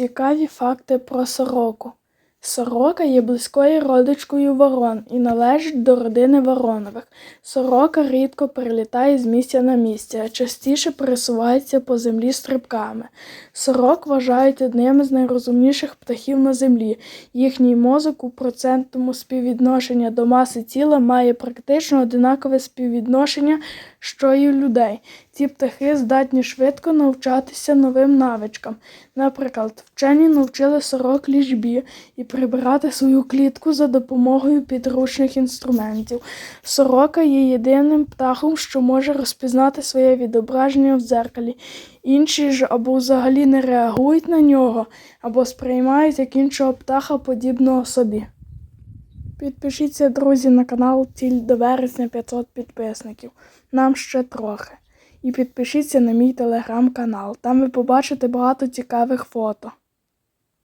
Цікаві факти про сороку. Сорока є близькою родичкою ворон і належить до родини воронових. Сорока рідко перелітає з місця на місце, а частіше пересувається по землі стрибками. Сорок вважають одним з найрозумніших птахів на землі. Їхній мозок у процентному співвідношенні до маси тіла має практично одинакове співвідношення, що й у людей. Ці птахи здатні швидко навчатися новим навичкам. Наприклад, вчені навчили сорок ліжбі і прибирати свою клітку за допомогою підручних інструментів. Сорока є єдиним птахом, що може розпізнати своє відображення в дзеркалі. Інші ж або взагалі не реагують на нього, або сприймають як іншого птаха, подібного собі. Підпишіться, друзі, на канал Тіль до вересня 500 підписників. Нам ще трохи. І підпишіться на мій телеграм-канал. Там ви побачите багато цікавих фото.